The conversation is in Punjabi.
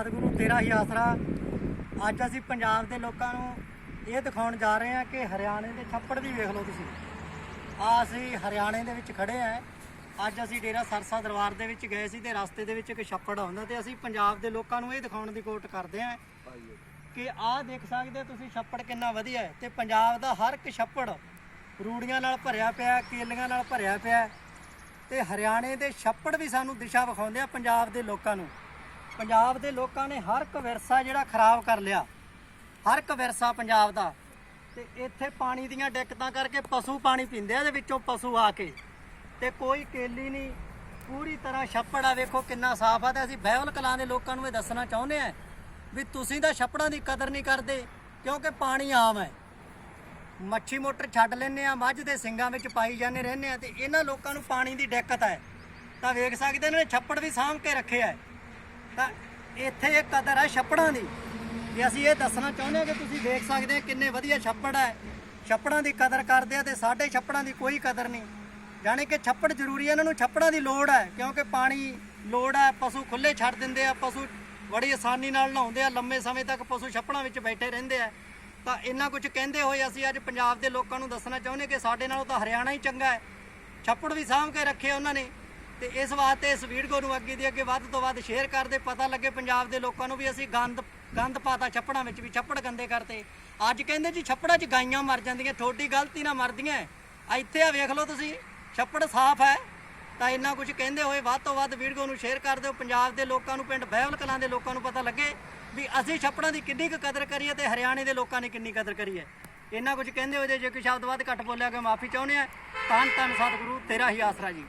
ਸਤਿਗੁਰੂ ਤੇਰਾ ਹੀ ਆਸਰਾ। ਅੱਜ ਅਸੀਂ ਪੰਜਾਬ ਦੇ ਲੋਕਾਂ ਨੂੰ ਇਹ ਦਿਖਾਉਣ ਜਾ ਰਹੇ ਹਾਂ ਕਿ ਹਰਿਆਣੇ ਦੇ ਛੱਪੜ ਦੀ ਵੇਖ ਲਓ ਤੁਸੀਂ। ਆ ਅਸੀਂ ਹਰਿਆਣੇ ਦੇ ਵਿੱਚ ਖੜੇ ਆ ਅੱਜ ਅਸੀਂ ਡੇਰਾ ਸਰਸਾ ਦਰਬਾਰ ਦੇ ਵਿੱਚ ਗਏ ਸੀ ਤੇ ਰਸਤੇ ਦੇ ਵਿੱਚ ਇੱਕ ਛੱਪੜ ਆਉਂਦਾ ਤੇ ਅਸੀਂ ਪੰਜਾਬ ਦੇ ਲੋਕਾਂ ਨੂੰ ਇਹ ਦਿਖਾਉਣ ਦੀ ਕੋਸ਼ਿਸ਼ ਕਰਦੇ ਹਾਂ ਕਿ ਆਹ ਦੇਖ ਸਕਦੇ ਹੋ ਤੁਸੀਂ ਛੱਪੜ ਕਿੰਨਾ ਵਧੀਆ ਹੈ ਤੇ ਪੰਜਾਬ ਦਾ ਹਰ ਇੱਕ ਛੱਪੜ ਰੂੜੀਆਂ ਨਾਲ ਭਰਿਆ ਪਿਆ ਹੈ, ਕੇਲੀਆਂ ਨਾਲ ਭਰਿਆ ਪਿਆ ਹੈ ਤੇ ਹਰਿਆਣੇ ਦੇ ਛੱਪੜ ਵੀ ਸਾਨੂੰ ਦਿਸ਼ਾ ਵਿਖਾਉਂਦੇ ਆ ਪੰਜਾਬ ਦੇ ਲੋਕਾਂ ਨੂੰ। ਪੰਜਾਬ ਦੇ ਲੋਕਾਂ ਨੇ ਹਰ ਇੱਕ ਵਿਰਸਾ ਜਿਹੜਾ ਖਰਾਬ ਕਰ ਲਿਆ। ਹਰ ਇੱਕ ਵਿਰਸਾ ਪੰਜਾਬ ਦਾ। ਤੇ ਇੱਥੇ ਪਾਣੀ ਦੀਆਂ ਦਿੱਕਤਾਂ ਕਰਕੇ ਪਸ਼ੂ ਪਾਣੀ ਪੀਂਦੇ ਆ ਇਹਦੇ ਵਿੱਚੋਂ ਪਸ਼ੂ ਆ ਕੇ। ਤੇ ਕੋਈ ਕੇਲੀ ਨਹੀਂ। ਪੂਰੀ ਤਰ੍ਹਾਂ ਛੱਪੜ ਆ, ਵੇਖੋ ਕਿੰਨਾ ਸਾਫ਼ ਆ ਤੇ ਅਸੀਂ ਬਹਿਵਲ ਕਲਾਂ ਦੇ ਲੋਕਾਂ ਨੂੰ ਇਹ ਦੱਸਣਾ ਚਾਹੁੰਦੇ ਆ ਵੀ ਤੁਸੀਂ ਤਾਂ ਛੱਪੜਾਂ ਦੀ ਕਦਰ ਨਹੀਂ ਕਰਦੇ, ਕਿਉਂਕਿ ਪਾਣੀ ਆਮ ਹੈ। ਮੱਛੀ ਮੋਟਰ ਛੱਡ ਲੈਨੇ ਆ, ਮੱਝ ਦੇ ਸਿੰਗਾਂ ਵਿੱਚ ਪਾਈ ਜਾਂਦੇ ਰਹਿੰਦੇ ਆ ਤੇ ਇਹਨਾਂ ਲੋਕਾਂ ਨੂੰ ਪਾਣੀ ਦੀ ਦਿੱਕਤ ਹੈ। ਤਾਂ ਵੇਖ ਸਕਦੇ ਨੇ ਛੱਪੜ ਵੀ ਸਾਂਭ ਕੇ ਰੱਖਿਆ ਹੈ ਤਾਂ ਇੱਥੇ ਇਹ ਕਦਰ ਹੈ ਛੱਪੜਾਂ ਦੀ। ਵੀ ਅਸੀਂ ਇਹ ਦੱਸਣਾ ਚਾਹੁੰਦੇ ਹਾਂ ਕਿ ਤੁਸੀਂ ਦੇਖ ਸਕਦੇ ਹੋ ਕਿੰਨੇ ਵਧੀਆ ਛੱਪੜ ਹੈ। ਛੱਪੜਾਂ ਦੀ ਕਦਰ ਕਰਦੇ ਆ ਤੇ ਸਾਡੇ ਛੱਪੜਾਂ ਦੀ ਕੋਈ ਕਦਰ ਨਹੀਂ। ਜਾਣੀ ਕਿ ਛੱਪੜ ਜ਼ਰੂਰੀ ਹੈ, ਇਹਨਾਂ ਨੂੰ ਛੱਪੜਾਂ ਦੀ ਲੋੜ ਹੈ, ਕਿਉਂਕਿ ਪਾਣੀ ਲੋੜ ਹੈ, ਪਸ਼ੂ ਖੁੱਲੇ ਛੱਡ ਦਿੰਦੇ ਆ, ਪਸ਼ੂ ਬੜੀ ਆਸਾਨੀ ਨਾਲ ਨਹਾਉਂਦੇ ਆ, ਲੰਮੇ ਸਮੇਂ ਤੱਕ ਪਸ਼ੂ ਛੱਪੜਾਂ ਵਿੱਚ ਬੈਠੇ ਰਹਿੰਦੇ ਆ। ਤਾਂ ਇੰਨਾ ਕੁਝ ਕਹਿੰਦੇ ਹੋਏ ਅਸੀਂ ਅੱਜ ਪੰਜਾਬ ਦੇ ਲੋਕਾਂ ਨੂੰ ਦੱਸਣਾ ਚਾਹੁੰਦੇ ਕਿ ਸਾਡੇ ਨਾਲੋਂ ਤਾਂ ਹਰਿਆਣਾ ਹੀ ਚੰਗਾ ਹੈ। ਛੱਪੜ ਵੀ ਸਾਂਭ ਕੇ ਰੱਖੇ ਉਹਨਾਂ ਨੇ। ਤੇ ਇਸ ਵਾਸਤੇ ਇਸ ਵੀਡੀਓ ਨੂੰ ਅੱਗੇ ਦੀ ਅੱਗੇ ਵੱਧ ਤੋਂ ਵੱਧ ਸ਼ੇਅਰ ਕਰਦੇ ਪਤਾ ਲੱਗੇ ਪੰਜਾਬ ਦੇ ਲੋਕਾਂ ਨੂੰ ਵੀ ਅਸੀਂ ਗੰਦ ਗੰਦ ਪਾਤਾ ਛੱਪੜਾਂ ਵਿੱਚ ਵੀ, ਛੱਪੜ ਗੰਦੇ ਕਰਤੇ। ਅੱਜ ਕਹਿੰਦੇ ਜੀ ਛੱਪੜਾਂ 'ਚ ਗਾਈਆਂ ਮਰ ਜਾਂਦੀਆਂ, ਤੁਹਾਡੀ ਗਲਤੀ ਨਾਲ ਮਰਦੀਆਂ। ਆ ਇੱਥੇ ਆ ਵੇਖ ਲਓ ਤੁਸੀਂ, ਛੱਪੜ ਸਾਫ਼ ਹੈ। ਤਾਂ ਇੰਨਾ ਕੁਝ ਕਹਿੰਦੇ ਹੋਏ ਵੱਧ ਤੋਂ ਵੱਧ ਵੀਡੀਓ ਨੂੰ ਸ਼ੇਅਰ ਕਰ ਦਿਓ। ਪੰਜਾਬ ਦੇ ਲੋਕਾਂ ਨੂੰ, ਪਿੰਡ ਬਹਿਵਲ ਕਲਾਂ ਦੇ ਲੋਕਾਂ ਨੂੰ ਪਤਾ ਲੱਗੇ ਵੀ ਅਸੀਂ ਛੱਪੜਾਂ ਦੀ ਕਿੰਨੀ ਕੁ ਕਦਰ ਕਰੀਏ ਤੇ ਹਰਿਆਣੇ ਦੇ ਲੋਕਾਂ ਨੇ ਕਿੰਨੀ ਕਦਰ ਕਰੀ ਹੈ। ਇੰਨਾ ਕੁਝ ਕਹਿੰਦੇ ਹੋਏ ਜੇ ਕੋਈ ਸ਼ਬਦ ਵੱਧ ਘੱਟ ਬੋਲਿਆ ਕਿ ਮਾਫੀ ਚਾਹੁੰਦੇ ਆ ਧੰਨ ਧੰਨ ਸਤਿਗੁਰੂ, ਤੇਰਾ ਹੀ ਆਸਰਾ ਜੀ।